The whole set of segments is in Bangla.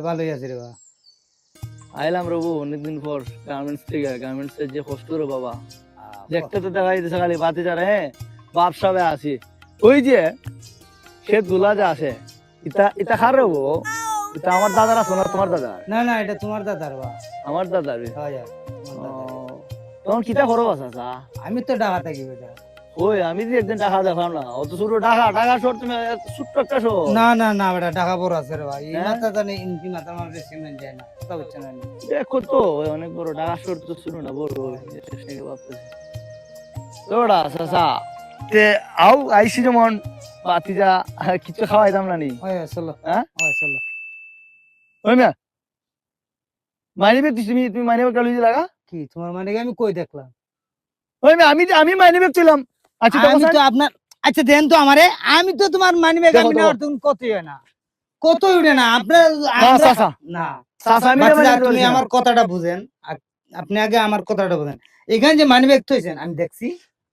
ভালোই আছে রে বা আইলাম রবু অনেকদিন পর গার্মেন্টস থেকে। গার্মেন্টস এর যে কষ্ট রে বাবা। দেখতে তো দেখা যাইতেছে খালি বাতি যারা হ্যাঁ? বাপ সবে আসি ওই যে সে দুলা যে আসে ইটা ইটা খার রবো? এটা আমার দাদার আছে না তোমার দাদা না না এটা তোমার দাদার বা। আমার দাদার? হয় তোমার দাদার। তখন কিটা করো বাসা আমি তো ডাকা থাকি বেটা। ওই আমি যে একদিন টাকা দেখাম না অত ছোট টাকা টাকা শোর তুমি ছোট্ট একটা শোর না না না বেটা বড় আছে রে ভাই। এই হ্যাঁ? মাথা জানি ইনকি মাথা আমার বেশি মেন যায় না কথা বুঝছেন না। দেখো তো অনেক বড় টাকা শোর তো শুনো না বড় ওই ভাবতেছি তোরা সাসা তে আও আইসি যেমন বাতিজা কিছু খাওয়াইতাম না নি? হয় চলো। হ্যাঁ? হয় চলো। ওই মিয়া মাইনে তুমি তুমি মাইনে ব্যাগ লুজি লাগা? কি তোমার মানে আমি কই দেখলাম? ওই আমি আমি মাইনে ছিলাম আচ্ছা আমি তো আপনার আচ্ছা দেন তো আমারে। আমি তো তোমার মানি ব্যাগ আমি নেওয়ার তুমি কতই হয় না। কতই উঠে না। আপনার না আমরা- সাসা না। সাসা আমি বাচ্চারা, মাইনে তুমি আমার কথাটা বুঝেন। আপনি আগে আমার কথাটা বুঝেন। এখানে যে মানি ব্যাগ থইছেন আমি দেখছি।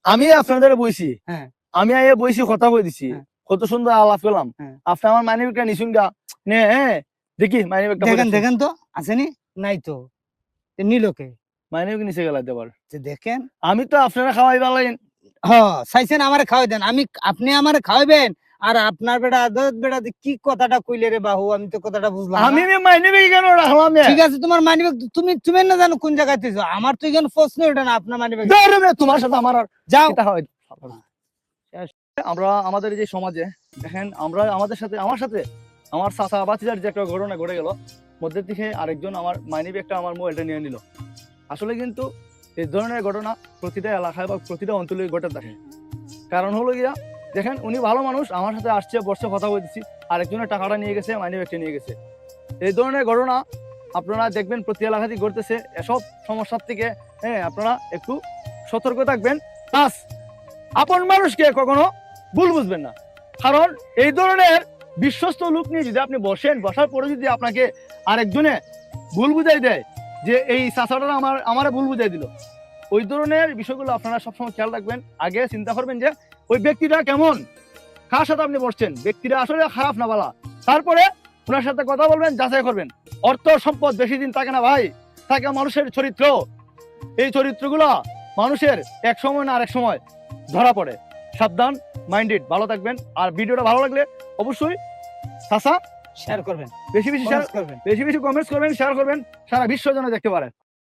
আমি আপনাদের বইছি। হ্যাঁ। আমি আইয়ে বইছি কথা কই দিছি। হ্যাঁ। কত সুন্দর আলাপ করলাম। হ্যাঁ। আপনি আমার মাইনে ব্যাগটা নিছুন গা নে হ্যাঁ দেখি মানি ব্যাগটা দেখেন দেখেন তো। আসেনি? নাই তো। নিলোকে মাইনে ব্যাগ নিচে গেলাতে পার দেখেন। আমি তো আপনারা খাওয়াই পারলেন। হ চাইছেন আমারে খাওয়াই দেন। আমি আপনি আমার খাওয়াবেন আর আপনার বেটা আদত বেটা কি কথাটা কইলে রে বাহু? আমি তো কথাটা বুঝলাম আমি মাইনে ব্যাগ কেন রাখলাম ঠিক আছে তোমার মানি ব্যাগ তুমি তুমি না জানো কোন জায়গায় থইছো আমার তো এখানে প্রশ্ন ওঠে না আপনার মানি ব্যাগ ধরে বে, তোমার সাথে আমার আর যাও। এটা হয় আমরা আমাদের যে সমাজে দেখেন আমরা আমাদের সাথে আমার সাথে আমার চাচা বাতিজার যে একটা ঘটনা ঘটে গেল মধ্যে থেকে আরেকজন আমার মাইনি ব্যাগটা আমার মোবাইলটা নিয়ে নিল। আসলে কিন্তু এই ধরনের ঘটনা প্রতিটা এলাকায় বা প্রতিটা অঞ্চলে ঘটে থাকে। কারণ হলো গিয়া, দেখেন, উনি ভালো মানুষ, আমার সাথে আসছে বসে কথা বলতেছি, আরেকজনের টাকাটা নিয়ে গেছে, মাইনে ব্যাগটা নিয়ে গেছে। এই ধরনের ঘটনা আপনারা দেখবেন, প্রতি এলাকাতেই ঘটতেছে। এসব সমস্যার থেকে হ্যাঁ আপনারা একটু সতর্ক থাকবেন। প্লাস, আপন মানুষকে কখনো ভুল বুঝবেন না। কারণ এই ধরনের বিশ্বস্ত লোক নিয়ে যদি আপনি বসেন, বসার পরে যদি আপনাকে আরেকজনে ভুল বুঝাই দেয় যে এই চাষাটা আমার আমার ভুল বুঝাই দিল। ওই ধরনের বিষয়গুলো আপনারা সবসময় খেয়াল রাখবেন। আগে চিন্তা করবেন যে, ওই ব্যক্তিটা কেমন? কার সাথে আপনি বসছেন? ব্যক্তিটা আসলে খারাপ না বলা। তারপরে ওনার সাথে কথা বলবেন, যাচাই করবেন। অর্থ সম্পদ বেশি দিন থাকে না ভাই। থাকে মানুষের চরিত্র। এই চরিত্রগুলো মানুষের এক সময় না আরেক সময় ধরা পড়ে। সাবধান, মাইন্ডেড, ভালো থাকবেন। আর ভিডিওটা ভালো লাগলে অবশ্যই সাসা শেয়ার করবেন। বেশি বেশি শেয়ার করবেন। বেশি বেশি কমেন্টস করবেন শেয়ার করবেন সারা বিশ্ব যেন দেখতে পারে।